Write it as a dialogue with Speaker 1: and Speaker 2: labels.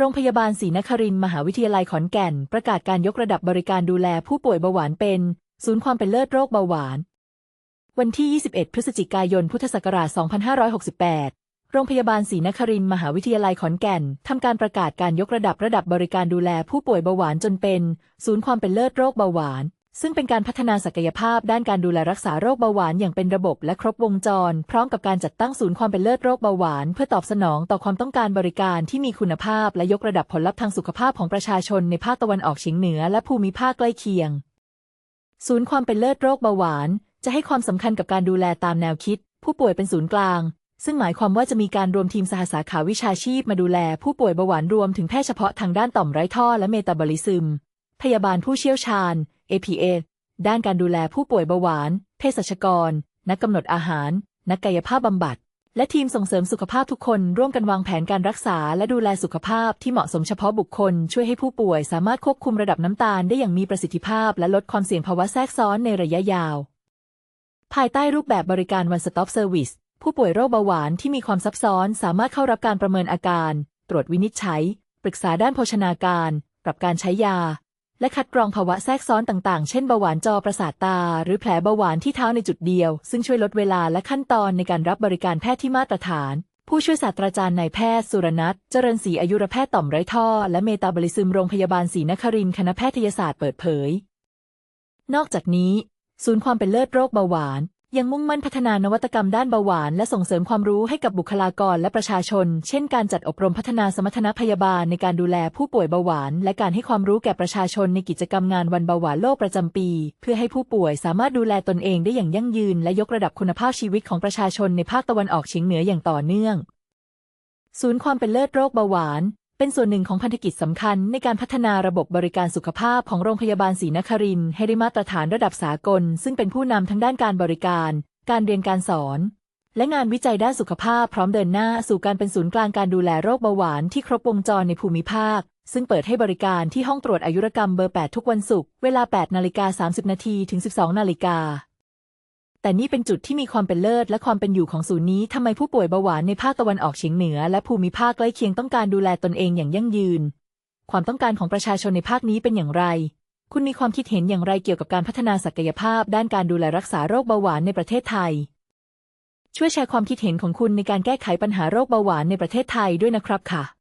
Speaker 1: โรงพยาบาลศรีนครินทร์มหาวิทยาลัยขอนแก่น ประกาศการยกระดับบริการดูแลผู้ป่วยเบาหวานเป็น ศูนย์ความเป็นเลิศโรคเบาหวาน วันที่ 21 พฤศจิกายน พุทธศักราช 2568 โรงพยาบาลศรีนครินทร์มหาวิทยาลัยขอนแก่นทำการประกาศการยกระดับระดับ บริการดูแลผู้ป่วยเบาหวานจนเป็น ศูนย์ความเป็นเลิศโรคเบาหวาน ซึ่งเป็นการพัฒนาศักยภาพด้านการดูแลรักษาโรคเบาหวานอย่างเป็นระบบและครบวงจร พร้อมกับการจัดตั้งศูนย์ความเป็นเลิศโรคเบาหวาน เพื่อตอบสนองต่อความต้องการบริการที่มีคุณภาพและยกระดับผลลัพธ์ทางสุขภาพของประชาชนในภาคตะวันออกเฉียงเหนือและภูมิภาคใกล้เคียง ศูนย์ความเป็นเลิศโรคเบาหวาน จะให้ความสำคัญกับการดูแลตามแนวคิด ผู้ป่วยเป็นศูนย์กลาง ซึ่งหมายความว่าจะมีการรวมทีมสหสาขาวิชาชีพมาดูแล ผู้ป่วยเบาหวานรวมถึงแพทย์เฉพาะทางด้านต่อมไร้ท่อและเมตาบอลิซึม พยาบาลผู้เชี่ยวชาญ APA ด้านการดูแลผู้ป่วยเบาหวาน เภสัชกร นักกำหนดอาหาร นักกายภาพบำบัด และทีมส่งเสริมสุขภาพทุกคนร่วมกันวางแผนการรักษาและดูแลสุขภาพที่เหมาะสมเฉพาะบุคคล ช่วยให้ผู้ป่วยสามารถควบคุมระดับน้ำตาลได้อย่างมีประสิทธิภาพ และลดความเสี่ยงภาวะแทรกซ้อนในระยะยาว ภายใต้รูปแบบบริการ One Stop Service ผู้ป่วยโรคเบาหวานที่มีความซับซ้อนสามารถเข้ารับการประเมินอาการ ตรวจวินิจฉัย ปรึกษาด้านโภชนาการ ปรับการใช้ยา และคัดกรองภาวะแทรกซ้อนต่างๆ เช่นเบาหวานจอประสาทตา หรือแผลเบาหวานที่เท้าในจุดเดียว ซึ่งช่วยลดเวลาและขั้นตอนในการรับบริการแพทย์ที่มาตรฐาน ผู้ช่วยศาสตราจารย์นายแพทย์สุรนัทเจริญศรีอายุรแพทย์ต่อมไร้ท่อ และเมตาบอลิซึมโรงพยาบาลศรีนครินทร์คณะแพทยศาสตร์เปิดเผย นอกจากนี้ ศูนย์ความเป็นเลิศโรคเบาหวาน ยังมุ่งมั่นพัฒนานวัตกรรมด้านเบาหวาน และส่งเสริมความรู้ให้กับบุคลากรและประชาชน เช่นการจัดอบรมพัฒนาสมรรถนะพยาบาลในการดูแลผู้ป่วยเบาหวาน และการให้ความรู้แก่ประชาชนในกิจกรรมงานวันเบาหวานโลกประจำปี เพื่อให้ผู้ป่วยสามารถดูแลตนเองได้อย่างยั่งยืน และยกระดับคุณภาพชีวิตของประชาชนในภาคตะวันออกเฉียงเหนืออย่างต่อเนื่อง ศูนย์ความเป็นเลิศโรคเบาหวาน เป็นส่วนหนึ่งของพันธกิจสำคัญในการพัฒนาระบบบริการสุขภาพของโรงพยาบาลศรีนครินทร์ให้ได้มาตรฐานระดับสากล ซึ่งเป็นผู้นำทั้งด้านการบริการ การเรียนการสอน และงานวิจัยด้านสุขภาพพร้อมเดินหน้าสู่การเป็นศูนย์กลางการดูแลโรคเบาหวานที่ครบวงจรในภูมิภาค ซึ่งเปิดให้บริการที่ห้องตรวจอายุรกรรมเบอร์ 8 ทุกวันศุกร์เวลา 8 นาฬิกา 30 นาทีถึง 12 นาฬิกา แต่นี่เป็นจุดที่มีความเป็นเลิศและความเป็นอยู่ของศูนย์นี้ทำไมผู้ป่วยเบาหวานในภาคตะวันออกเฉียงเหนือ และภูมิภาคใกล้เคียงต้องการดูแลตนเองอย่างยั่งยืน ความต้องการของประชาชนในภาคนี้เป็นอย่างไร คุณมีความคิดเห็นอย่างไรเกี่ยวกับการพัฒนาศักยภาพ ด้านการดูแลรักษาโรคเบาหวานในประเทศไทย ช่วยแชร์ความคิดเห็นของคุณในการแก้ไขปัญหาโรคเบาหวานในประเทศไทยด้วยนะครับค่ะ